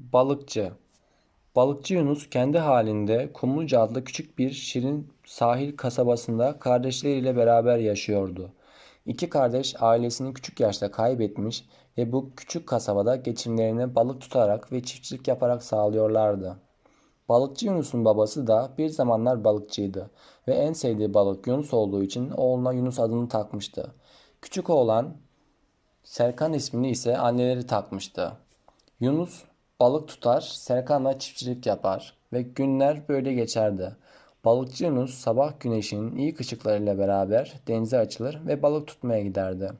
Balıkçı Balıkçı Yunus kendi halinde Kumluca adlı küçük bir şirin sahil kasabasında kardeşleriyle beraber yaşıyordu. İki kardeş ailesini küçük yaşta kaybetmiş ve bu küçük kasabada geçimlerini balık tutarak ve çiftçilik yaparak sağlıyorlardı. Balıkçı Yunus'un babası da bir zamanlar balıkçıydı ve en sevdiği balık Yunus olduğu için oğluna Yunus adını takmıştı. Küçük oğlan Serkan ismini ise anneleri takmıştı. Yunus balık tutar, Serkan'la çiftçilik yapar ve günler böyle geçerdi. Balıkçı Yunus sabah güneşinin ilk ışıklarıyla beraber denize açılır ve balık tutmaya giderdi.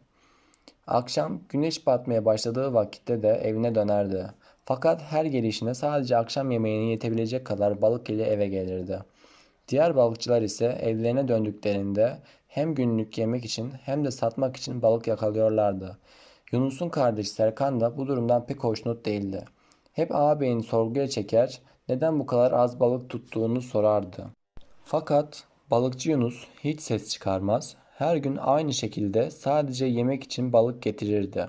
Akşam güneş batmaya başladığı vakitte de evine dönerdi. Fakat her gelişine sadece akşam yemeğine yetebilecek kadar balık ile eve gelirdi. Diğer balıkçılar ise evlerine döndüklerinde hem günlük yemek için hem de satmak için balık yakalıyorlardı. Yunus'un kardeşi Serkan da bu durumdan pek hoşnut değildi. Hep ağabeyini sorguya çeker, neden bu kadar az balık tuttuğunu sorardı. Fakat balıkçı Yunus hiç ses çıkarmaz, her gün aynı şekilde sadece yemek için balık getirirdi.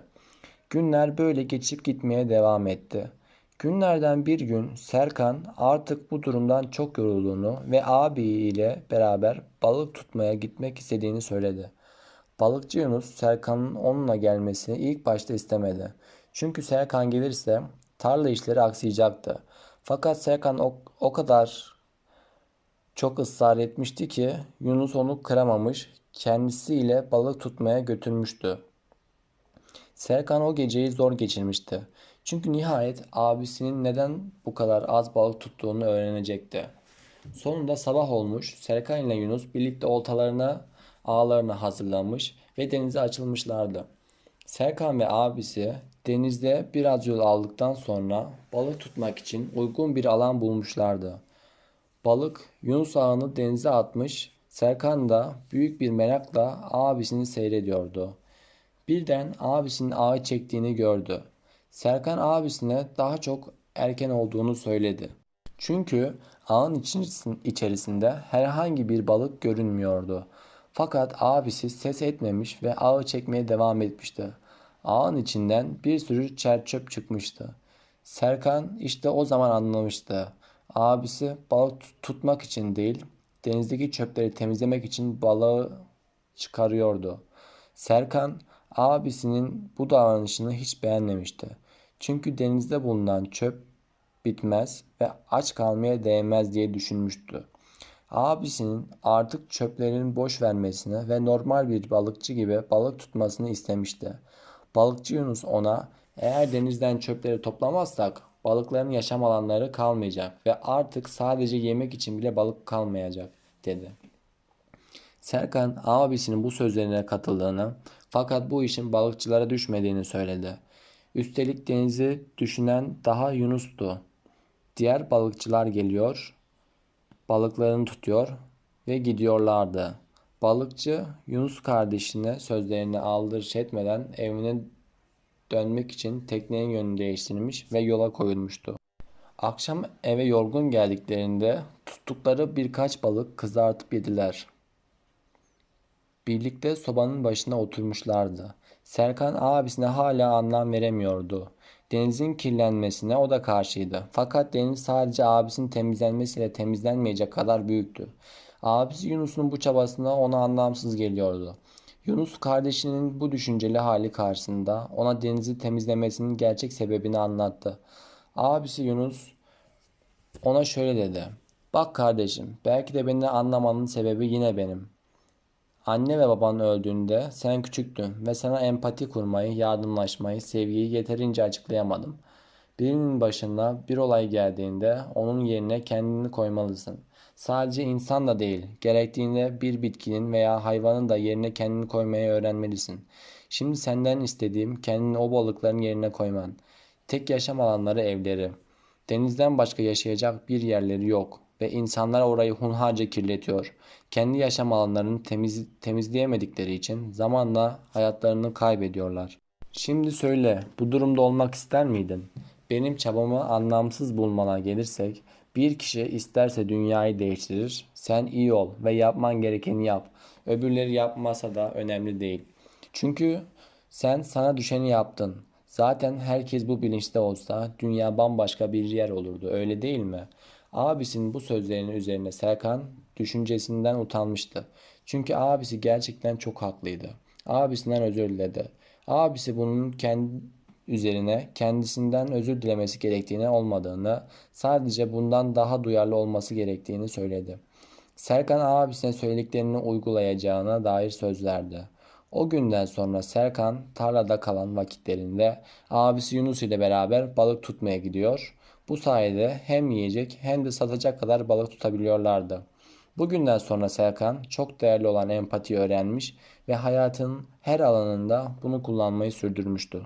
Günler böyle geçip gitmeye devam etti. Günlerden bir gün Serkan artık bu durumdan çok yorulduğunu ve abiyle beraber balık tutmaya gitmek istediğini söyledi. Balıkçı Yunus Serkan'ın onunla gelmesini ilk başta istemedi. Çünkü Serkan gelirse tarla işleri aksayacaktı. Fakat Serkan o, o kadar çok ısrar etmişti ki Yunus onu kıramamış, kendisiyle balık tutmaya götürmüştü. Serkan o geceyi zor geçirmişti. Çünkü nihayet abisinin neden bu kadar az balık tuttuğunu öğrenecekti. Sonunda sabah olmuş, Serkan ile Yunus birlikte oltalarına, ağlarını hazırlamış ve denize açılmışlardı. Serkan ve abisi denizde biraz yol aldıktan sonra balık tutmak için uygun bir alan bulmuşlardı. Balık Yunus ağını denize atmış, Serkan da büyük bir merakla abisini seyrediyordu. Birden abisinin ağı çektiğini gördü. Serkan abisine daha çok erken olduğunu söyledi. Çünkü ağın içerisinde herhangi bir balık görünmüyordu. Fakat abisi ses etmemiş ve ağı çekmeye devam etmişti. Ağın içinden bir sürü çerçöp çıkmıştı. Serkan işte o zaman anlamıştı. Abisi balık tutmak için değil, denizdeki çöpleri temizlemek için balığı çıkarıyordu. Serkan abisinin bu davranışını hiç beğenmemişti. Çünkü denizde bulunan çöp bitmez ve aç kalmaya değmez diye düşünmüştü. Abisinin artık çöplerin boş vermesini ve normal bir balıkçı gibi balık tutmasını istemişti. Balıkçı Yunus ona eğer denizden çöpleri toplamazsak balıkların yaşam alanları kalmayacak ve artık sadece yemek için bile balık kalmayacak dedi. Serkan abisinin bu sözlerine katıldığını fakat bu işin balıkçılara düşmediğini söyledi. Üstelik denizi düşünen daha Yunus'tu. Diğer balıkçılar geliyor, balıklarını tutuyor ve gidiyorlardı. Balıkçı Yunus kardeşine sözlerini aldırış etmeden evine dönmek için teknenin yönünü değiştirmiş ve yola koyulmuştu. Akşam eve yorgun geldiklerinde tuttukları birkaç balık kızartıp yediler. Birlikte sobanın başına oturmuşlardı. Serkan abisine hala anlam veremiyordu. Denizin kirlenmesine o da karşıydı. Fakat deniz sadece abisinin temizlenmesiyle temizlenmeyecek kadar büyüktü. Abisi Yunus'un bu çabasına ona anlamsız geliyordu. Yunus kardeşinin bu düşünceli hali karşısında ona denizi temizlemesinin gerçek sebebini anlattı. Abisi Yunus ona şöyle dedi. Bak kardeşim belki de beni anlamanın sebebi yine benim. Anne ve baban öldüğünde sen küçüktün ve sana empati kurmayı, yardımlaşmayı, sevgiyi yeterince açıklayamadım. Birinin başına bir olay geldiğinde onun yerine kendini koymalısın. Sadece insan da değil, gerektiğinde bir bitkinin veya hayvanın da yerine kendini koymayı öğrenmelisin. Şimdi senden istediğim kendini o balıkların yerine koyman. Tek yaşam alanları evleri. Denizden başka yaşayacak bir yerleri yok ve insanlar orayı hunharca kirletiyor. Kendi yaşam alanlarını temiz, temizleyemedikleri için zamanla hayatlarını kaybediyorlar. Şimdi söyle, bu durumda olmak ister miydin? Benim çabamı anlamsız bulmana gelirsek, bir kişi isterse dünyayı değiştirir, sen iyi ol ve yapman gerekeni yap. Öbürleri yapmasa da önemli değil. Çünkü sen sana düşeni yaptın. Zaten herkes bu bilinçte olsa dünya bambaşka bir yer olurdu, öyle değil mi? Abisinin bu sözlerinin üzerine Serkan düşüncesinden utanmıştı. Çünkü abisi gerçekten çok haklıydı. Abisinden özür diledi. Abisi bunun kendi üzerine kendisinden özür dilemesi gerektiğini olmadığını, sadece bundan daha duyarlı olması gerektiğini söyledi. Serkan abisine söylediklerini uygulayacağına dair söz verdi. O günden sonra Serkan tarlada kalan vakitlerinde abisi Yunus ile beraber balık tutmaya gidiyor. Bu sayede hem yiyecek hem de satacak kadar balık tutabiliyorlardı. Bugünden sonra Serkan çok değerli olan empatiyi öğrenmiş ve hayatının her alanında bunu kullanmayı sürdürmüştü.